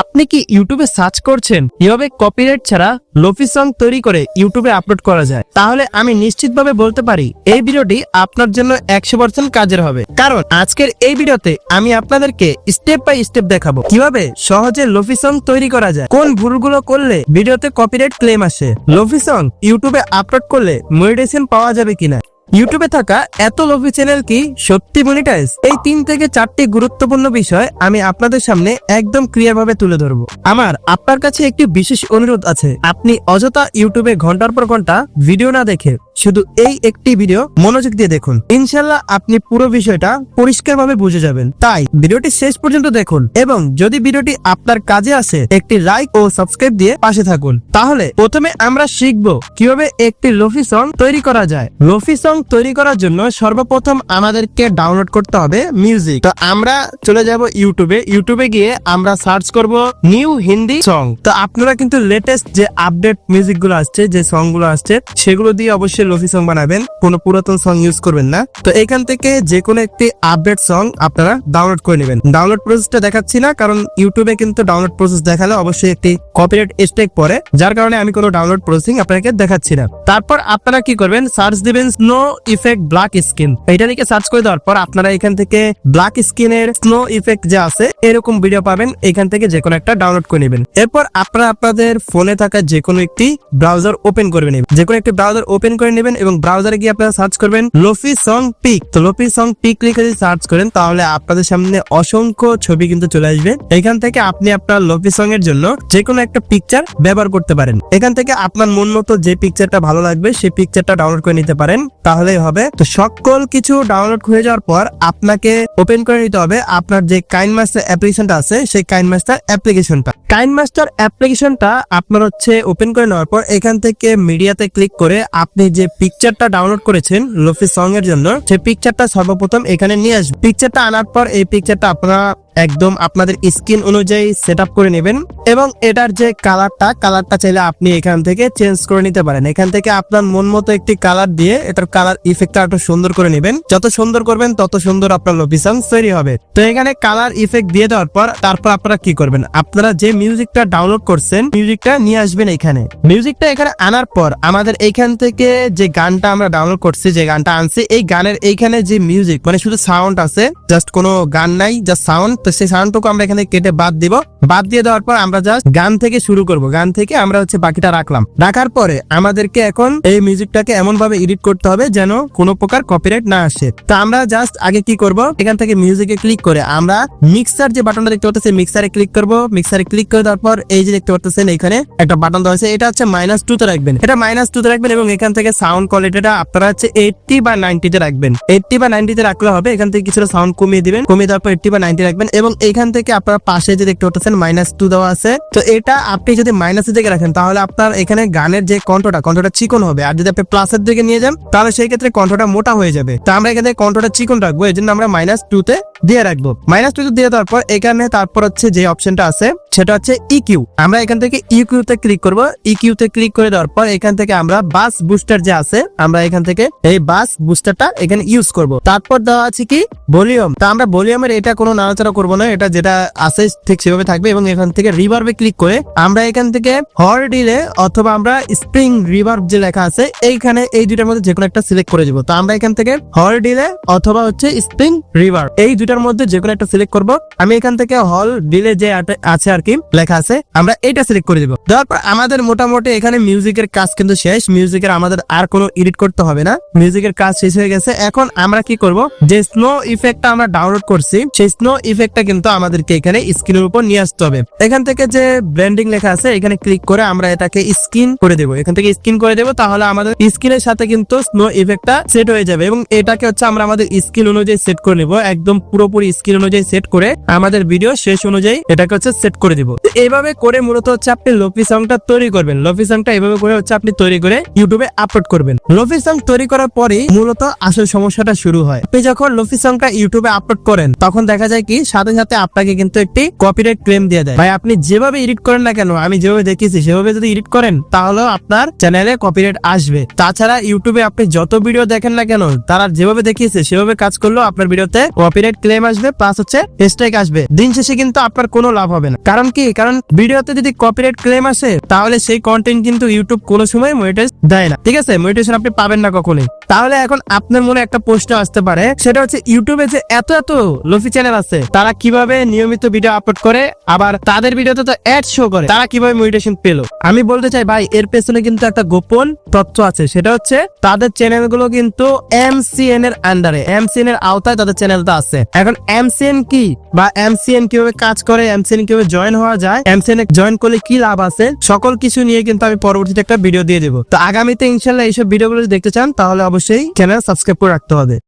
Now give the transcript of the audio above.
আপনি কি ইউটিউবে সার্চ করছেন? কীভাবে কপিরাইট ছাড়া লোফি সং তৈরি করে ইউটিউবে আপলোড করা যায়? তাহলে আমি নিশ্চিতভাবে বলতে পারি, এই ভিডিওটি আপনার জন্য একশো পার্সেন্ট কাজের হবে। কারণ আজকের এই ভিডিওতে আমি আপনাদেরকে স্টেপ বাই স্টেপ দেখাবো, কীভাবে সহজে লোফি সং তৈরি করা যায়, কোন ভুলগুলো করলে ভিডিওতে কপিরাইট ক্লেম আসে, লোফি সং ইউটিউবে আপলোড করলে মনিটাইজেশন পাওয়া যাবে কিনা। ইউটিউবে থাকা এত লভি চ্যানেল কি সত্যি মনিটাইজ এই তিন থেকে চারটি গুরুত্বপূর্ণ বিষয় আমি আপনাদের সামনে একদম ক্লিয়ার ভাবে তুলে ধরব। আমার, আপনার কাছে একটি বিশেষ অনুরোধ আছে। আপনি অযথা ইউটিউবে ঘণ্টার পর ঘণ্টা ভিডিও না দেখে শুধু এই একটি ভিডিও মনোযোগ দিয়ে দেখুন। ইনশাল্লাহ আপনি পুরো বিষয়টা পরিষ্কার ভাবে বুঝে যাবেন। তাই ভিডিওটি শেষ পর্যন্ত দেখুন এবং যদি ভিডিওটি আপনার কাজে আসে, একটি লাইক ও সাবস্ক্রাইব দিয়ে পাশে থাকুন। তাহলে প্রথমে আমরা শিখব কীভাবে একটি লোফি সং তৈরি করা যায়। লোফি সং তৈরি করার জন্য সর্বপ্রথম আমাদেরকে ডাউনলোড করতে হবে মিউজিক তো আমরা চলে যাব ইউটিউবে ইউটিউবে গিয়ে আমরা সার্চ করব নিউ হিন্দি সং তো আপনারা কিন্তু লেটেস্ট যে আপডেট মিউজিকগুলো আসছে, যে সংগুলো আসছে, সেগুলো দিয়ে অবশ্যই লোফি সং বানাবেন, কোনো পুরাতন সং ইউজ করবেন না। তো এখান থেকে যে কোনো একটি আপডেট সং আপনারা ডাউনলোড করে নেবেন। ডাউনলোড প্রসেসটা দেখাচ্ছি না, কারণ ইউটিউবে কিন্তু ডাউনলোড প্রসেস দেখালে অবশ্যই একটি কপিরাইট স্টেক পরে যার কারণে আমি কোনো ডাউনলোড প্রসেসিং আপনাকে দেখাচ্ছি না। তারপর আপনারা কি করবেন সার্চ দিবেন স্নো ইফেক্ট ব্ল্যাক স্কিন এটা লিখে সার্চ করে দেওয়ার পর আপনারা এখান থেকে ব্ল্যাক স্কিনের স্নো ইফেক্ট যে আছে, এরকম ভিডিও পাবেন, এখান থেকে যে কোনো একটা ডাউনলোড করে নেবেন। এরপর আপনারা আপনাদের ফোনে থাকা যে কোনো একটি ব্রাউজার ওপেন করে নেবেন। যে কোনো একটি ব্রাউজার ওপেন করে নেবেন এবং ব্রাউজারে গিয়ে আপনারা সার্চ করবেন লোফি সং পিক তো লোফি সং পিক লিখে যদি সার্চ করেন, তাহলে আপনাদের সামনে অসংখ্য ছবি কিন্তু চলে আসবে। এখান থেকে আপনি আপনার লোফি সং এর জন্য যে কোনো একটা পিকচার ব্যবহার করতে পারেন। এখান থেকে আপনার মন মতো যে পিকচারটা ভালো লাগবে, সেই পিকচারটা ডাউনলোড করে নিতে পারেন। তাহলেই হবে। তো সকল কিছু ডাউনলোড হয়ে যাওয়ার পর আপনাকে ওপেন করে নিতে হবে আপনার যে কাইন মাস্টার অ্যাপ্লিকেশনটা আছে, সেই কাইন মাস্টার অ্যাপ্লিকেশনটা কাইন মাস্টার অ্যাপ্লিকেশনটা আপনার হচ্ছে ওপেন করে নেওয়ার পর এখান থেকে মিডিয়াতে ক্লিক করে আপনি যে পিকচারটা ডাউনলোড করেছেন লোফি সং এর জন্য, সেই পিকচারটা সর্বপ্রথম এখানে নিয়ে আসবেন। পিকচারটা আনার পর এই পিকচারটা আপনারা একদম আপনাদের স্কিন অনুযায়ী সেট করে নেবেন এবং এটার যে কালারটা কালারটা চাইলে আপনি এখান থেকে চেঞ্জ করে নিতে পারেন। এখান থেকে আপনার মন মতো একটি কালার দিয়ে এটার কালার ইফেক্টটা একটু সুন্দর করে নেবেন। যত সুন্দর করবেন, তত সুন্দর আপনার লোপিসাং তৈরি হবে। তো এখানে কালার ইফেক্ট দিয়ে দেওয়ার পর তারপর আপনারা কি করবেন? আপনারা যে মিউজিকটা ডাউনলোড করছেন, মিউজিকটা নিয়ে আসবেন এখানে। মিউজিকটা এখানে আনার পর আমাদের এখান থেকে যে গানটা আমরা ডাউনলোড করছি, যে গানটা আনছি, এই গানের এইখানে যে মিউজিক মানে শুধু সাউন্ড আছে, জাস্ট কোনো গান নাই, জাস্ট সাউন্ড। তো সেই সাউন্ডটুকু আমরা এখানে কেটে বাদ দিব। বাদ দিয়ে দেওয়ার পর আমরা জাস্ট গান থেকে শুরু করব। গান থেকে আমরা হচ্ছে বাকিটা রাখলাম। রাখার পরে আমাদেরকে এখন এই মিউজিকটাকে এমন ভাবে এডিট করতে হবে যেন কোনো প্রকার কপিরাইট না আসে। তো আমরা জাস্ট আগে কি করব? এখান থেকে মিউজিকে ক্লিক করে আমরা মিক্সার যে বাটনটা দেখতে পাচ্ছেন মিক্সারে ক্লিক করব। মিক্সারে ক্লিক করে দেওয়ার পর এই যে দেখতে পাচ্ছেন এখানে একটা বাটন দেওয়া আছে এটা হচ্ছে মাইনাস টু তে রাখবেন। এটা মাইনাস টু তে রাখবেন এবং এখান থেকে সাউন্ড কোয়ালিটিটা আপনারা হচ্ছে এইটটি বা নাইনটি তে রাখবেন। এইটটি বা নাইনটি তে রাখলে হবে। এখান থেকে কিছুটা সাউন্ড কমিয়ে দিবেন। কমিয়ে দেওয়ার পর এইটটি বা নাইনটি রাখবেন। এবং এখান থেকে আপনারা পাশে যে দেখতে পাচ্ছেন মাইনাস টু দেওয়া আছে। তো এটা আপনি যদি মাইনাসের দিকে রাখেন, তাহলে আপনার এখানে গানের যে কণ্ঠটা কণ্ঠটা চিকন হবে। আর যদি আপনি প্লাসের দিকে নিয়ে যান, তাহলে সেই ক্ষেত্রে কণ্ঠটা মোটা হয়ে যাবে। তো আমরা এখানে কণ্ঠটা চিকন রাখব এই জন্য আমরা মাইনাস টু তে দিয়ে রাখব। মাইনাস টু দিয়ে দেওয়ার পর, এখানে তারপর হচ্ছে যে অপশনটা আছে, সেটা হচ্ছে ইকিউ আমরা এখান থেকে ইকিউ তে ক্লিক করব। ইকিউ তে ক্লিক করে দেওয়ার পর, এখান থেকে আমরা বাস বুস্টার যে আছে, আমরা এখান থেকে এই বাস বুস্টারটা এখানে ইউজ করব। তারপর দেওয়া আছে কি? ভলিউম তা আমরা ভলিউমের এটা কোনো নাড়াচাড়া করব না, এটা যেটা আছে ঠিক সেভাবে থাকবে এবং এখান থেকে রিভার্বে ক্লিক করে আমরা এখান থেকে হর ডিলে অথবা আমরা স্প্রিং রিভার্ব যে লেখা আছে, এইখানে এই দুইটার মধ্যে যে কোনো একটা সিলেক্ট করে দিব। তো আমরা এখান থেকে হল ডিলে অথবা হচ্ছে স্প্রিং রিভার এই দুইটার মধ্যে যে কোনো একটা সিলেক্ট করব। আমি এখান থেকে হল ডিলে যে আছে আর কি, লেখা আছে, আমরা এটা সিলেক্ট করে দিব। দেওয়ার পর আমাদের মোটামুটি এখানে মিউজিকের কাজ কিন্তু শেষ মিউজিকের আমাদের আর কোনো এডিট করতে হবে না। মিউজিকের কাজ শেষ হয়ে গেছে, এখন আমরা কি করব, যে স্নো ইফেক্টটা আমরা ডাউনলোড করছি, সেই স্নো ইফেক্টটা কিন্তু আমাদেরকে এখানে স্ক্রিনের উপর নিয়ে আসতে হবে। এখান থেকে যে ব্লেন্ডিং লেখা আছে, এখানে ক্লিক করে আমরা এটাকে স্কিন করে দেবো। এখান থেকে স্কিন করে দেবো, তাহলে আমাদের স্কিনের সাথে কিন্তু স্নো ইফেক্টটা সেট হয়ে যাবে এবং এটাকে হচ্ছে আমরা আমাদের স্কিল অনুযায়ী সেট করে নেব। একদম পুরোপুরি স্কিল অনুযায়ী সেট করে আমাদের ভিডিও শেষ অনুযায়ী এটাকে হচ্ছে সেট করে দিব। এইভাবে করে মূলত হচ্ছে আপনি লোফি সংটা তৈরি করবেন। লোফি সংটা এইভাবে করে হচ্ছে আপনি তৈরি করে ইউটিউবে আপলোড করবেন। লোফি সং তৈরি করার পরেই মূলত আসল সমস্যাটা শুরু হয়। আপনি যখন লোফি সংটা ইউটিউবে আপলোড করেন, তখন দেখা যায় কি সাথে সাথে আপনাকে কিন্তু একটি কপিরাইট ক্লেম দিয়ে দেয়। ভাই, আপনি যেভাবে এডিট করেন না কেন, আমি যেভাবে দেখিয়েছি সেভাবে যদি এডিট করেন তাহলে আপনার চ্যানেলে কপিরাইট আসবে। তাছাড়া ইউটিউবে আপনি যত ভিডিও দেখেন না কেন, তারা যেভাবে দেখিয়েছে, সেভাবে কাজ করলেও আপনার ভিডিওতে কপিরাইট ক্লেম আসবে প্লাস হচ্ছে স্ট্রাইক আসবে। দিন শেষে কিন্তু আপনার কোনো লাভ হবে না। কারণ কি? কারণ ভিডিওতে যদি কপিরাইট ক্লেম আসে, তাহলে সেই কন্টেন্ট কিন্তু ইউটিউব কোনো সময় মনিটাইজ দেয় না। ঠিক আছে? মনিটাইজেশন আপনি পাবেন না কখনোই। তাহলে এখন আপনার মনে একটা প্রশ্ন আসতে পারে, সেটা হচ্ছে ইউটিউবে যে এত এত লফি চ্যানেল আছে, তারা কীভাবে নিয়মিত ভিডিও আপলোড করে, আবার তাদের ভিডিওতে তো অ্যাড শো করে, তারা কীভাবে মনিটাইজেশন পেল? আমি বলতে চাই, ভাই, এর পেছনে কিন্তু একটা গোপন তথ্য আছে, সেটা হচ্ছে তাদের চ্যানেলগুলো কিন্তু এমসিএন এর আন্ডারে এমসিএন এর আওতায় তাদের চ্যানেলটা আছে। এখন এমসিএন কি বা এমসিএন কীভাবে কাজ করে এমসিএন কীভাবে জয়েন হওয়া যায় এমসিএন এ জয়েন করলে কি লাভ আছে, সকল কিছু নিয়ে কিন্তু আমি পরবর্তীতে একটা ভিডিও দিয়ে দেবো। তো আগামীতে ইনশাল্লাহ এইসব ভিডিওগুলো দেখতে চান, তাহলে অবশ্যই চ্যানেল সাবস্ক্রাইব করে রাখতে হবে।